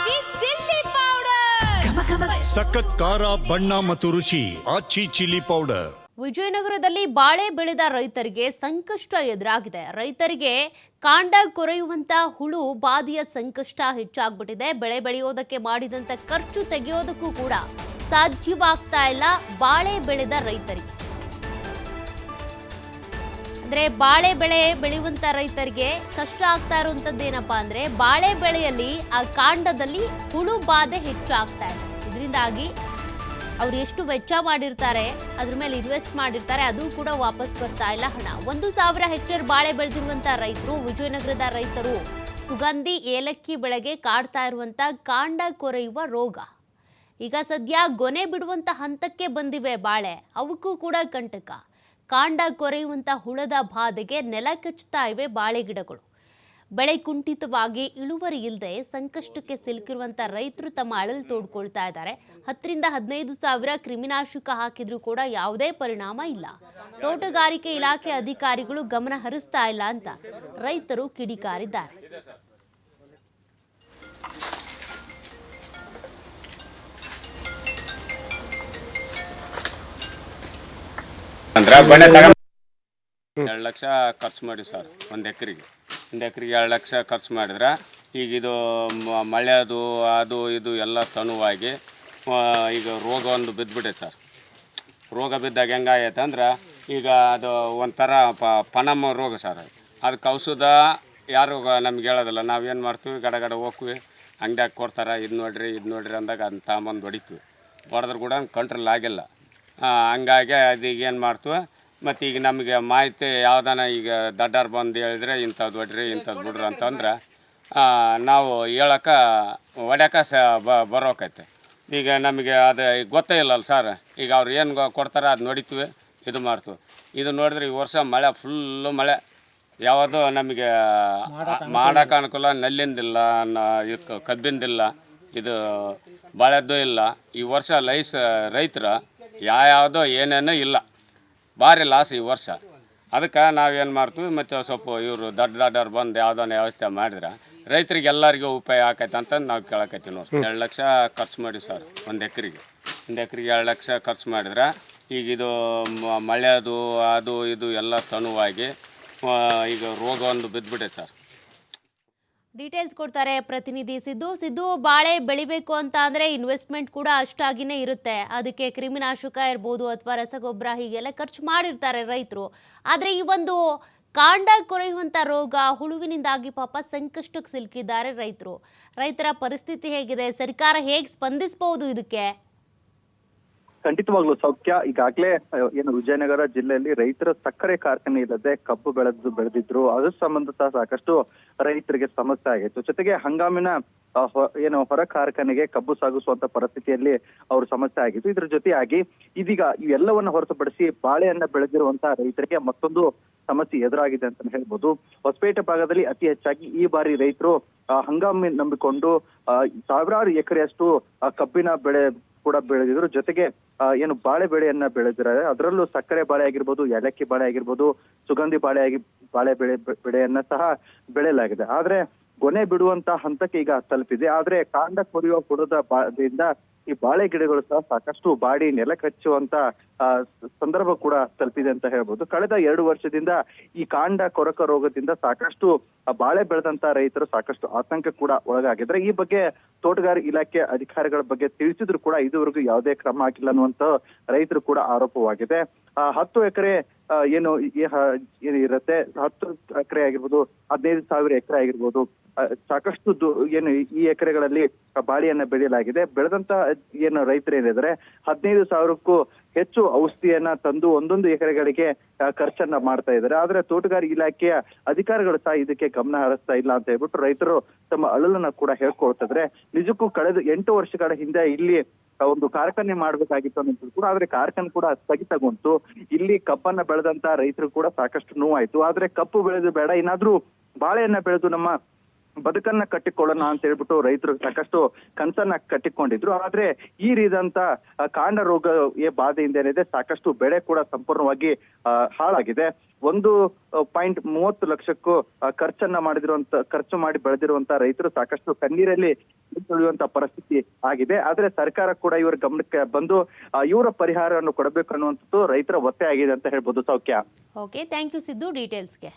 ಆಚಿ chilli powder. ಸಖತ್ ಖಾರ ಬಣ್ಣ ಮತ್ತು ರುಚಿ ಆಚಿ ಚಿಲ್ಲಿ ಪೌಡರ್. ವಿಜಯನಗರದಲ್ಲಿ ಬಾಳೆ ಬೆಳೆದ ರೈತರಿಗೆ ಸಂಕಷ್ಟ ಎದುರಾಗಿದೆ. ರೈತರಿಗೆ ಕಾಂಡ ಕೊರೆಯುವಂತ ಹುಳು ಬಾಧೆಯ ಸಂಕಷ್ಟ ಹೆಚ್ಚಾಗ್ಬಿಟ್ಟಿದೆ. ಬೆಳೆ ಬೆಳೆಯೋದಕ್ಕೆ ಮಾಡಿದಂತ ಖರ್ಚು ತೆಗೆಯೋದಕ್ಕೂ ಕೂಡ ಸಾಧ್ಯವಾಗ್ತಾ ಇಲ್ಲ. ಬಾಳೆ ಬೆಳೆದ ರೈತರಿಗೆ. ಅಂದ್ರೆ ಬಾಳೆ ಬೆಳೆ ಬೆಳೆಯುವಂತ ರೈತರಿಗೆ ಕಷ್ಟ ಆಗ್ತಾ ಇರುವಂತದ್ದು ಏನಪ್ಪಾ ಅಂದ್ರೆ ಬಾಳೆ ಬೆಳೆಯಲ್ಲಿ ಆ ಕಾಂಡದಲ್ಲಿ ಹುಳು ಬಾಧೆ ಹೆಚ್ಚು ಆಗ್ತಾ ಇದೆ. ಇದರಿಂದಾಗಿ ಅವ್ರು ಎಷ್ಟು ವೆಚ್ಚ ಮಾಡಿರ್ತಾರೆ, ಅದ್ರ ಮೇಲೆ ಇನ್ವೆಸ್ಟ್ ಮಾಡಿರ್ತಾರೆ, ಅದು ಕೂಡ ವಾಪಸ್ ಬರ್ತಾ ಇಲ್ಲ ಹಣ. ಒಂದು ಸಾವಿರ ಹೆಕ್ಟೇರ್ ಬಾಳೆ ಬೆಳೆದಿರುವಂತ ರೈತರು, ವಿಜಯನಗರದ ರೈತರು ಸುಗಂಧಿ ಏಲಕ್ಕಿ ಬೆಳೆಗೆ ಕಾಡ್ತಾ ಇರುವಂತ ಕಾಂಡ ಕೊರೆಯುವ ರೋಗ. ಈಗ ಸದ್ಯ ಗೊನೆ ಬಿಡುವಂತ ಹಂತಕ್ಕೆ ಬಂದಿವೆ ಬಾಳೆ, ಅವಕ್ಕೂ ಕೂಡ ಕಂಟಕ. ಕಾಂಡ ಕೊರೆಯುವಂಥ ಹುಳದ ಬಾಧೆಗೆ ನೆಲ ಕಚ್ಚುತ್ತಾ ಇವೆ ಬಾಳೆ ಗಿಡಗಳು. ಬೆಳೆ ಕುಂಠಿತವಾಗಿ ಇಳುವರಿ ಇಲ್ಲದೆ ಸಂಕಷ್ಟಕ್ಕೆ ಸಿಲುಕಿರುವಂಥ ರೈತರು ತಮ್ಮ ಅಳಲು ತೋಡ್ಕೊಳ್ತಾ ಇದ್ದಾರೆ. ಹತ್ತರಿಂದ ಹದಿನೈದು ಸಾವಿರ ಕ್ರಿಮಿನಾಶಕ ಹಾಕಿದ್ರೂ ಕೂಡ ಯಾವುದೇ ಪರಿಣಾಮ ಇಲ್ಲ. ತೋಟಗಾರಿಕೆ ಇಲಾಖೆ ಅಧಿಕಾರಿಗಳು ಗಮನ ಹರಿಸ್ತಾ ಇಲ್ಲ ಅಂತ ರೈತರು ಕಿಡಿಕಾರಿದ್ದಾರೆ. ಅಂದ್ರೆ ಬಣೆ ತಗೊಂಡ್ ಎರಡು ಲಕ್ಷ ಖರ್ಚು ಮಾಡಿ ಸರ್ ಒಂದು ಎಕರೆಗೆ. ಒಂದು ಎಕರೆಗೆ ಎರಡು ಲಕ್ಷ ಖರ್ಚು ಮಾಡಿದ್ರೆ ಈಗ ಇದು ಮ- ಮಳೆ ಅದು ಅದು ಇದು ಎಲ್ಲ ತನುವಾಗಿ ಈಗ ರೋಗ ಒಂದು ಬಿದ್ದುಬಿಟ್ಟೆ ಸರ್. ರೋಗ ಬಿದ್ದಾಗ ಹೆಂಗಾಗೈತೆ ಅಂದ್ರೆ ಈಗ ಅದು ಒಂಥರ ಪ ಪನಮ ರೋಗ ಸರ್ ಅದಕ್ಕೆ ಔಷಧ ಯಾರು ನಮ್ಗೆ ಹೇಳೋದಿಲ್ಲ. ನಾವೇನು ಮಾಡ್ತೀವಿ? ಗಡಗಡ ಗಡ ಹೋಗ್ತೀವಿ. ಅಂಗಡಿಯಾಗಿ ಕೊಡ್ತಾರೆ ಇದು ನೋಡ್ರಿ ಇದು ನೋಡ್ರಿ ಅಂದಾಗ ಅದನ್ನ ತಗೊಂಬಂದು ಹೊಡಿತೀವಿ. ಹೊಡೆದ್ರೂ ಕೂಡ ಕಂಟ್ರೋಲ್ ಆಗಿಲ್ಲ. ಹಂಗಾಗಿ ಅದೀಗ ಏನು ಮಾಡ್ತೀವಿ ಮತ್ತು ಈಗ ನಮಗೆ ಮಾಹಿತಿ ಯಾವ್ದಾನ ಈಗ ದಡ್ಡಾರ್ ಬಂದು ಹೇಳಿದ್ರೆ ಇಂಥದ್ದು ಹೊಡ್ರಿ ಇಂಥದ್ದು ಬಿಡ್ರಿ ಅಂತಂದ್ರೆ ನಾವು ಹೇಳಕ್ಕೆ ಹೊಡ್ಯಾಕ ಸ ಬರೋಕೈತೆ. ಈಗ ನಮಗೆ ಅದು ಗೊತ್ತೇ ಇಲ್ಲಲ್ಲ ಸರ್. ಈಗ ಅವ್ರು ಏನು ಕೊಡ್ತಾರೆ ಅದು ನೋಡಿತೀವಿ ಇದು ಮಾಡ್ತೀವಿ. ಇದು ನೋಡಿದ್ರೆ ಈ ವರ್ಷ ಮಳೆ ಫುಲ್ಲು ಮಳೆ. ಯಾವುದು ನಮಗೆ ಮಾಡೋಕೆ ಅನುಕೂಲ ನಲ್ಲಿಂದಿಲ್ಲ ನ- ಇದು ಕಬ್ಬಿಂದಿಲ್ಲ ಇದು ಬಾಳೆದ್ದು ಇಲ್ಲ. ಈ ವರ್ಷ ಲೈಸ್ ರೈತರ ಯಾವ್ಯಾವುದೋ ಏನೇನೋ ಇಲ್ಲ. ಭಾರಿ ಲಾಸ್ ಈ ವರ್ಷ. ಅದಕ್ಕೆ ನಾವೇನು ಮಾಡ್ತೀವಿ ಮತ್ತು ಸ್ವಲ್ಪ ಇವರು ದೊಡ್ಡ ದೊಡ್ಡವ್ರು ಬಂದು ಯಾವುದನ್ನ ವ್ಯವಸ್ಥೆ ಮಾಡಿದ್ರೆ ರೈತರಿಗೆ ಎಲ್ಲರಿಗೂ ಉಪಾಯ ಆಕೈತೆ ಅಂತ ನಾವು ಕೇಳಕತ್ತೀವಿ ನೋಡಿ. ಎರಡು ಲಕ್ಷ ಖರ್ಚು ಮಾಡಿ ಸರ್ ಒಂದು ಎಕರೆಗೆ. ಒಂದು ಎಕರೆಗೆ ಎರಡು ಲಕ್ಷ ಖರ್ಚು ಮಾಡಿದ್ರೆ ಈಗ ಇದು ಮ- ಮಳೆ ಅದು ಅದು ಇದು ಎಲ್ಲ ತನುವಾಗಿ ಈಗ ರೋಗ ಒಂದು ಬಿದ್ದುಬಿಟ್ಟೆ ಸರ್. ಡೀಟೇಲ್ಸ್ ಕೊಡ್ತಾರೆ ಪ್ರತಿನಿಧಿ ಸಿದ್ದು. ಸಿದ್ದು, ಬಾಳೆ ಬೆಳಿಬೇಕು ಅಂತ ಅಂದ್ರೆ ಇನ್ವೆಸ್ಟ್ಮೆಂಟ್ ಕೂಡ ಅಷ್ಟಾಗಿನೇ ಇರುತ್ತೆ. ಅದಕ್ಕೆ ಕ್ರಿಮಿನಾಶಕ ಇರ್ಬೋದು ಅಥವಾ ರಸಗೊಬ್ಬರ ಹೀಗೆಲ್ಲ ಖರ್ಚು ಮಾಡಿರ್ತಾರೆ ರೈತರು. ಆದ್ರೆ ಈ ಒಂದು ಕಾಂಡ ಕೊರೆಯುವಂತ ರೋಗ ಹುಳುವಿನಿಂದಾಗಿ ಪಾಪ ಸಂಕಷ್ಟಕ್ಕೆ ಸಿಲುಕಿದ್ದಾರೆ ರೈತರು. ರೈತರ ಪರಿಸ್ಥಿತಿ ಹೇಗಿದೆ? ಸರ್ಕಾರ ಹೇಗೆ ಸ್ಪಂದಿಸಬಹುದು ಇದಕ್ಕೆ? ಖಂಡಿತವಾಗ್ಲೂ ಸೌಖ್ಯ. ಈಗಾಗಲೇ ಏನು ವಿಜಯನಗರ ಜಿಲ್ಲೆಯಲ್ಲಿ ರೈತರ ಸಕ್ಕರೆ ಕಾರ್ಖಾನೆ ಇಲ್ಲದೆ ಕಬ್ಬು ಬೆಳೆದು ಬೆಳೆದಿದ್ರು. ಅದ್ರ ಸಂಬಂಧ ಸಾಕಷ್ಟು ರೈತರಿಗೆ ಸಮಸ್ಯೆ ಆಗಿತ್ತು. ಜೊತೆಗೆ ಹಂಗಾಮಿನ ಏನು ಹೊರ ಕಾರ್ಖಾನೆಗೆ ಕಬ್ಬು ಸಾಗಿಸುವಂತ ಪರಿಸ್ಥಿತಿಯಲ್ಲಿ ಅವ್ರ ಸಮಸ್ಯೆ ಆಗಿತ್ತು. ಇದ್ರ ಜೊತೆಯಾಗಿ ಇದೀಗ ಇವೆಲ್ಲವನ್ನ ಹೊರತುಪಡಿಸಿ ಬಾಳೆಹಣ್ಣ ಬೆಳೆದಿರುವಂತಹ ರೈತರಿಗೆ ಮತ್ತೊಂದು ಸಮಸ್ಯೆ ಎದುರಾಗಿದೆ ಅಂತ ಹೇಳ್ಬೋದು. ಹೊಸಪೇಟೆ ಭಾಗದಲ್ಲಿ ಅತಿ ಹೆಚ್ಚಾಗಿ ಈ ಬಾರಿ ರೈತರು ಹಂಗಾಮಿ ನಂಬಿಕೊಂಡು ಸಾವಿರಾರು ಎಕರೆಯಷ್ಟು ಕಬ್ಬಿನ ಬೆಳೆ ಕೂಡ ಬೆಳೆದಿದ್ರು. ಜೊತೆಗೆ ಏನು ಬಾಳೆ ಬೆಳೆಯನ್ನ ಬೆಳೆದಿದ್ದಾರೆ ಅದರಲ್ಲೂ ಸಕ್ಕರೆ ಬಾಳೆ ಆಗಿರ್ಬೋದು, ಏಲಕ್ಕಿ ಬಾಳೆ ಆಗಿರ್ಬೋದು, ಸುಗಂಧಿ ಬಾಳೆ ಆಗಿ, ಬಾಳೆ ಬೆಳೆ ಬೆಳೆಯನ್ನ ಸಹ ಬೆಳೆಯಲಾಗಿದೆ. ಆದ್ರೆ ಗೊನೆ ಬಿಡುವಂತ ಹಂತಕ್ಕೆ ಈಗ ತಲುಪಿದೆ. ಆದ್ರೆ ಕಾಂಡ ಕೊರೆಯುವ ಹುಳದ ಬಾಧೆಯಿಂದ ಈ ಬಾಳೆ ಗಿಡಗಳು ಸಹ ಸಾಕಷ್ಟು ಬಾಡಿ ನೆಲ ಕಚ್ಚುವಂತ ಸಂದರ್ಭ ಕೂಡ ತಲುಪಿದೆ ಅಂತ ಹೇಳ್ಬೋದು. ಕಳೆದ ಎರಡು ವರ್ಷದಿಂದ ಈ ಕಾಂಡ ಕೊರಕ ರೋಗದಿಂದ ಸಾಕಷ್ಟು ಬಾಳೆ ಬೆಳೆದಂತ ರೈತರು ಸಾಕಷ್ಟು ಆತಂಕ ಕೂಡ ಒಳಗಾಗಿದ್ರೆ ಈ ಬಗ್ಗೆ ತೋಟಗಾರಿಕೆ ಇಲಾಖೆ ಅಧಿಕಾರಿಗಳ ಬಗ್ಗೆ ತಿಳಿಸಿದ್ರು ಕೂಡ ಇದುವರೆಗೂ ಯಾವುದೇ ಕ್ರಮ ಆಗಿಲ್ಲ ಅನ್ನುವಂತ ರೈತರು ಕೂಡ ಆರೋಪವಾಗಿದೆ. ಹತ್ತು ಎಕರೆ ಏನು ಏನಿರುತ್ತೆ, ಹತ್ತು ಎಕರೆ ಆಗಿರ್ಬೋದು, ಹದಿನೈದು ಸಾವಿರ ಎಕರೆ ಆಗಿರ್ಬೋದು ಸಾಕಷ್ಟು ಏನು, ಈ ಎಕರೆಗಳಲ್ಲಿ ಬಾಳೆಯನ್ನ ಬೆಳೆಯಲಾಗಿದೆ. ಬೆಳೆದಂತ ಏನು ರೈತರು ಏನಿದ್ರೆ ಹದಿನೈದು ಸಾವಿರಕ್ಕೂ ಹೆಚ್ಚು ಔಷಧಿಯನ್ನ ತಂದು ಒಂದೊಂದು ಎಕರೆಗಳಿಗೆ ಖರ್ಚನ್ನ ಮಾಡ್ತಾ ಇದ್ದಾರೆ. ಆದ್ರೆ ತೋಟಗಾರಿಕೆ ಇಲಾಖೆಯ ಅಧಿಕಾರಿಗಳು ಸಹ ಇದಕ್ಕೆ ಗಮನ ಹರಿಸ್ತಾ ಇಲ್ಲ ಅಂತ ಹೇಳ್ಬಿಟ್ಟು ರೈತರು ತಮ್ಮ ಅಳಲನ್ನ ಕೂಡ ಹೇಳ್ಕೊಳ್ತಿದ್ರೆ ನಿಜಕ್ಕೂ ಕಳೆದ ಎಂಟು ವರ್ಷಗಳ ಹಿಂದೆ ಇಲ್ಲಿ ಒಂದು ಕಾರ್ಖಾನೆ ಮಾಡ್ಬೇಕಾಗಿತ್ತು ಅನ್ನೋದು ಕೂಡ, ಆದ್ರೆ ಕಾರ್ಖಾನೆ ಕೂಡ ಸ್ಥಗಿತಗೊಂತು ಇಲ್ಲಿ ಕಬ್ಬನ್ನ ಬೆಳೆದಂತ ರೈತರು ಕೂಡ ಸಾಕಷ್ಟು ನೋವಾಯ್ತು. ಆದ್ರೆ ಕಪ್ಪು ಬೆಳೆದು ಬೇಡ, ಏನಾದ್ರೂ ಬಾಳೆಯನ್ನ ಬೆಳೆದು ನಮ್ಮ ಬದುಕನ್ನ ಕಟ್ಟಿಕೊಳ್ಳೋಣ ಅಂತ ಹೇಳ್ಬಿಟ್ಟು ರೈತರು ಸಾಕಷ್ಟು ಕನಸನ್ನ ಕಟ್ಟಿಕೊಂಡಿದ್ರು. ಆದ್ರೆ ಈ ರೀತಿಯಂತ ಕಾಂಡ ರೋಗ ಬಾಧೆಯಿಂದ ಏನಿದೆ ಸಾಕಷ್ಟು ಬೆಳೆ ಕೂಡ ಸಂಪೂರ್ಣವಾಗಿ ಹಾಳಾಗಿದೆ. ಒಂದು ಪಾಯಿಂಟ್ ಮೂವತ್ತು ಲಕ್ಷಕ್ಕೂ ಖರ್ಚನ್ನ ಮಾಡಿದಿರುವಂತ, ಖರ್ಚು ಮಾಡಿ ಬೆಳೆದಿರುವಂತ ರೈತರು ಸಾಕಷ್ಟು ಕಣ್ಣೀರಲ್ಲಿ ತುಳಿಯುವಂತ ಪರಿಸ್ಥಿತಿ ಆಗಿದೆ. ಆದ್ರೆ ಸರ್ಕಾರ ಕೂಡ ಇವರ ಗಮನಕ್ಕೆ ಬಂದು ಇವರ ಪರಿಹಾರವನ್ನು ಕೊಡಬೇಕು ಅನ್ನುವಂಥದ್ದು ರೈತರ ಒತ್ತೆ ಆಗಿದೆ ಅಂತ ಹೇಳ್ಬೋದು. ಸೌಖ್ಯ. Okay thank you Siddu ಡೀಟೇಲ್ಸ್ಗೆ